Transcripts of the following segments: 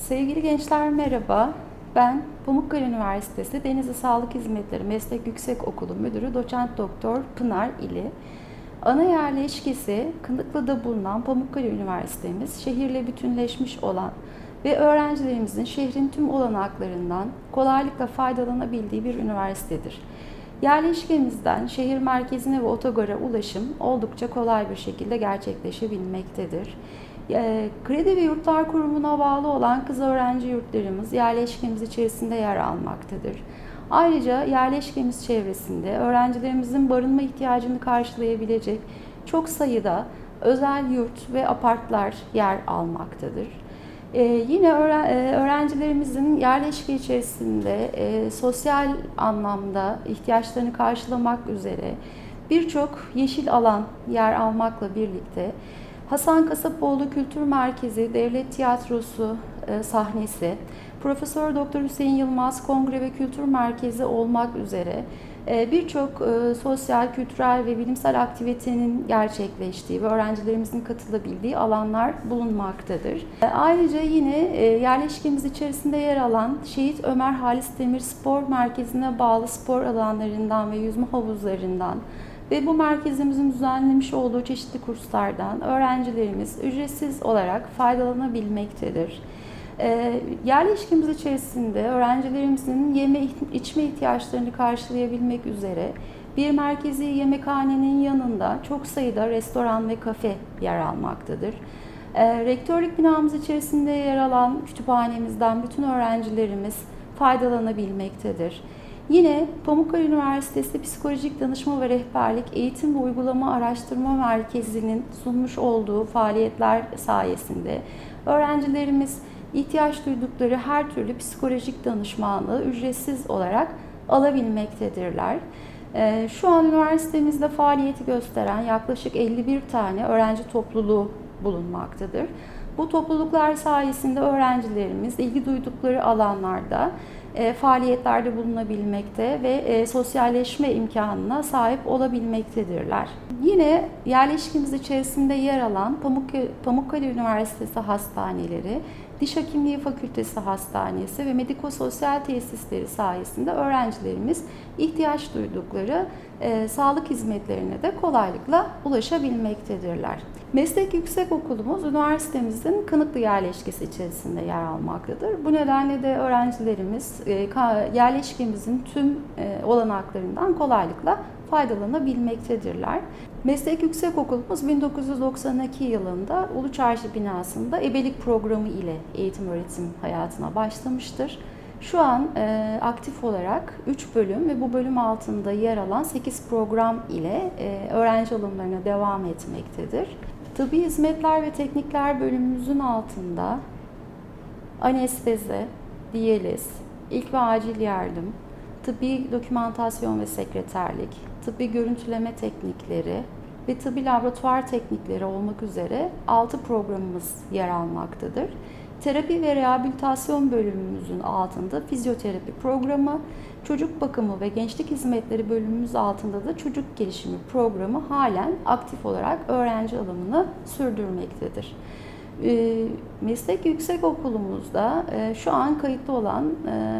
Sevgili gençler merhaba. Ben Pamukkale Üniversitesi Denizli Sağlık Hizmetleri Meslek Yüksekokulu Müdürü Doçent Doktor Pınar İli. Ana yerleşkesi Kınıklı'da bulunan Pamukkale Üniversitemiz şehirle bütünleşmiş olan ve öğrencilerimizin şehrin tüm olanaklarından kolaylıkla faydalanabildiği bir üniversitedir. Yerleşkemizden şehir merkezine ve otogara ulaşım oldukça kolay bir şekilde gerçekleşebilmektedir. E, Kredi ve Yurtlar Kurumu'na bağlı olan kız öğrenci yurtlarımız yerleşkemiz içerisinde yer almaktadır. Ayrıca yerleşkemiz çevresinde öğrencilerimizin barınma ihtiyacını karşılayabilecek çok sayıda özel yurt ve apartlar yer almaktadır. Ee, yine e, öğrencilerimizin yerleşke içerisinde e, sosyal anlamda ihtiyaçlarını karşılamak üzere birçok yeşil alan yer almakla birlikte Hasan Kasapoğlu Kültür Merkezi, Devlet Tiyatrosu e, sahnesi, Profesör Doktor Hüseyin Yılmaz Kongre ve Kültür Merkezi olmak üzere e, birçok e, sosyal, kültürel ve bilimsel aktivitenin gerçekleştiği ve öğrencilerimizin katılabildiği alanlar bulunmaktadır. E, Ayrıca yine e, yerleşkemiz içerisinde yer alan Şehit Ömer Halis Demir Spor Merkezi'ne bağlı spor alanlarından ve yüzme havuzlarından ve bu merkezimizin düzenlemiş olduğu çeşitli kurslardan öğrencilerimiz ücretsiz olarak faydalanabilmektedir. Ee, yerleşkemiz içerisinde öğrencilerimizin yeme içme ihtiyaçlarını karşılayabilmek üzere bir merkezi yemekhanenin yanında çok sayıda restoran ve kafe yer almaktadır. Ee, rektörlük binamız içerisinde yer alan kütüphanemizden bütün öğrencilerimiz faydalanabilmektedir. Yine Pamukkale Üniversitesi Psikolojik Danışma ve Rehberlik Eğitim ve Uygulama Araştırma Merkezi'nin sunmuş olduğu faaliyetler sayesinde öğrencilerimiz ihtiyaç duydukları her türlü psikolojik danışmanlığı ücretsiz olarak alabilmektedirler. Ee, Şu an üniversitemizde faaliyeti gösteren yaklaşık 51 tane öğrenci topluluğu bulunmaktadır. Bu topluluklar sayesinde öğrencilerimiz ilgi duydukları alanlarda e, faaliyetlerde bulunabilmekte ve e, sosyalleşme imkanına sahip olabilmektedirler. Yine yerleşkemiz içerisinde yer alan Pamukkale, Üniversitesi hastaneleri, Diş Hekimliği Fakültesi Hastanesi ve medikososyal tesisleri sayesinde öğrencilerimiz ihtiyaç duydukları e, sağlık hizmetlerine de kolaylıkla ulaşabilmektedirler. Meslek Yüksekokulumuz üniversitemizin Kınıklı yerleşkesi içerisinde yer almaktadır. Bu nedenle de öğrencilerimiz e, ka- yerleşkemizin tüm e, olanaklarından kolaylıkla faydalanabilmektedirler. Meslek Yüksekokulumuz 1992 yılında Ulu binasında ebelik programı ile eğitim öğretim hayatına başlamıştır. Şu an e, aktif olarak 3 bölüm ve bu bölüm altında yer alan 8 program ile e, öğrenci alımlarına devam etmektedir. Tıbbi Hizmetler ve Teknikler bölümümüzün altında anestezi, diyaliz, ilk ve acil yardım, tıbbi dokümantasyon ve sekreterlik, tıbbi görüntüleme teknikleri ve tıbbi laboratuvar teknikleri olmak üzere 6 programımız yer almaktadır. Terapi ve rehabilitasyon bölümümüzün altında fizyoterapi programı, çocuk bakımı ve gençlik hizmetleri bölümümüz altında da çocuk gelişimi programı halen aktif olarak öğrenci alımını sürdürmektedir. E, Meslek Yüksekokulumuzda e, şu an kayıtlı olan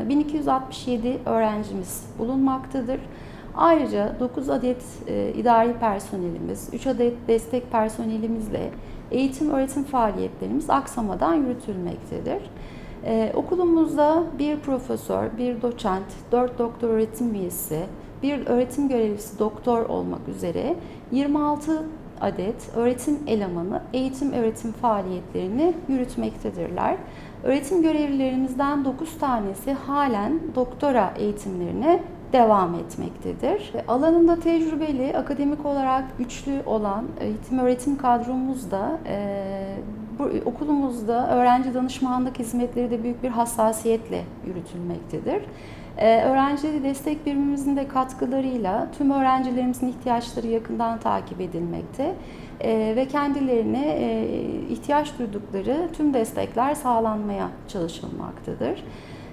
e, 1267 öğrencimiz bulunmaktadır. Ayrıca 9 adet e, idari personelimiz, 3 adet destek personelimizle eğitim öğretim faaliyetlerimiz aksamadan yürütülmektedir. E, okulumuzda bir profesör, bir doçent, 4 doktor öğretim üyesi, bir öğretim görevlisi doktor olmak üzere 26 adet öğretim elemanı eğitim öğretim faaliyetlerini yürütmektedirler. Öğretim görevlilerimizden 9 tanesi halen doktora eğitimlerine devam etmektedir. Alanında tecrübeli, akademik olarak güçlü olan eğitim öğretim kadromuz da e, bu okulumuzda öğrenci danışmanlık hizmetleri de büyük bir hassasiyetle yürütülmektedir. Ee, öğrenci destek birimimizin de katkılarıyla tüm öğrencilerimizin ihtiyaçları yakından takip edilmekte Ee, ve kendilerine e, ihtiyaç duydukları tüm destekler sağlanmaya çalışılmaktadır.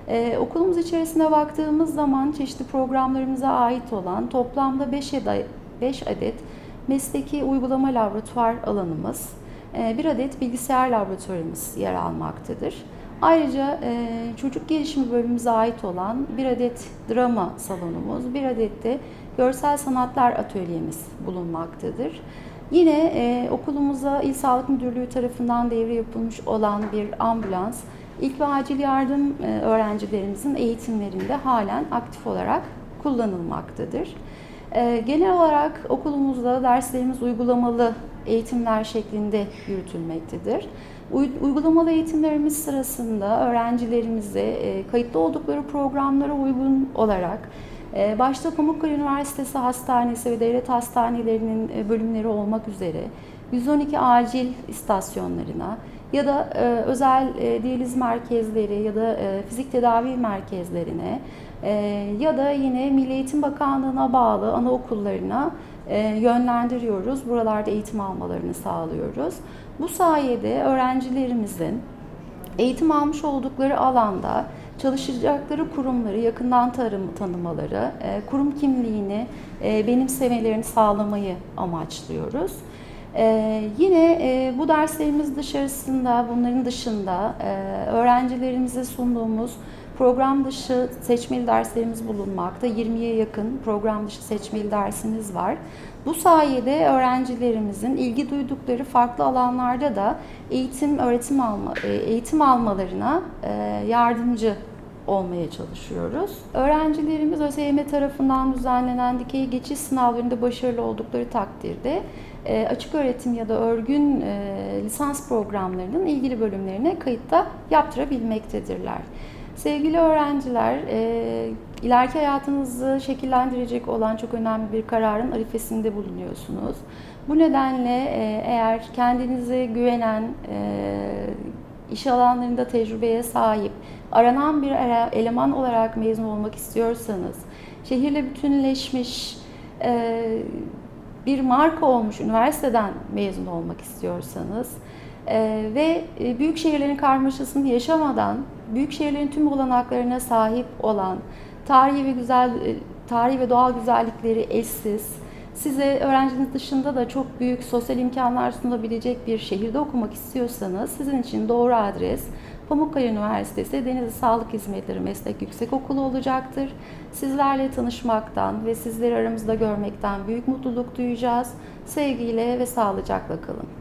Ee, okulumuz içerisine baktığımız zaman çeşitli programlarımıza ait olan toplamda 5 adet, 5 adet mesleki uygulama laboratuvar alanımız, e, bir adet bilgisayar laboratuvarımız yer almaktadır. Ayrıca e, çocuk gelişimi bölümümüze ait olan bir adet drama salonumuz, bir adet de görsel sanatlar atölyemiz bulunmaktadır. Yine e, okulumuza İl Sağlık Müdürlüğü tarafından devre yapılmış olan bir ambulans, ilk ve acil yardım e, öğrencilerimizin eğitimlerinde halen aktif olarak kullanılmaktadır. E, genel olarak okulumuzda derslerimiz uygulamalı eğitimler şeklinde yürütülmektedir. Uy- Uygulamalı eğitimlerimiz sırasında öğrencilerimize e, kayıtlı oldukları programlara uygun olarak e, başta Pamukkale Üniversitesi Hastanesi ve devlet hastanelerinin e, bölümleri olmak üzere 112 acil istasyonlarına ya da e, özel e, diyaliz merkezleri ya da e, fizik tedavi merkezlerine e, ya da yine Milli Eğitim Bakanlığı'na bağlı anaokullarına e, yönlendiriyoruz. Buralarda eğitim almalarını sağlıyoruz. Bu sayede öğrencilerimizin eğitim almış oldukları alanda çalışacakları kurumları yakından tarım, tanımaları, e, kurum kimliğini e, benimsemelerini sağlamayı amaçlıyoruz. E, yine e, bu derslerimiz dışarısında, bunların dışında e, öğrencilerimize sunduğumuz program dışı seçmeli derslerimiz bulunmakta. 20'ye yakın program dışı seçmeli dersimiz var. Bu sayede öğrencilerimizin ilgi duydukları farklı alanlarda da eğitim, öğretim alma, e, eğitim almalarına e, yardımcı olmaya çalışıyoruz. Öğrencilerimiz ÖSYM tarafından düzenlenen dikey geçiş sınavlarında başarılı oldukları takdirde e, açık öğretim ya da örgün e, lisans programlarının ilgili bölümlerine kayıtta yaptırabilmektedirler. Sevgili öğrenciler, e, ileriki hayatınızı şekillendirecek olan çok önemli bir kararın arifesinde bulunuyorsunuz. Bu nedenle eğer kendinize güvenen, iş alanlarında tecrübeye sahip, aranan bir ele- eleman olarak mezun olmak istiyorsanız, şehirle bütünleşmiş, e, bir marka olmuş üniversiteden mezun olmak istiyorsanız e, ve e, büyük şehirlerin karmaşasını yaşamadan büyük şehirlerin tüm olanaklarına sahip olan tarihi ve güzel tarihi ve doğal güzellikleri eşsiz size öğrenciniz dışında da çok büyük sosyal imkanlar sunabilecek bir şehirde okumak istiyorsanız sizin için doğru adres Pamukkale Üniversitesi Denizli Sağlık Hizmetleri Meslek Yüksekokulu olacaktır. Sizlerle tanışmaktan ve sizleri aramızda görmekten büyük mutluluk duyacağız. Sevgiyle ve sağlıcakla kalın.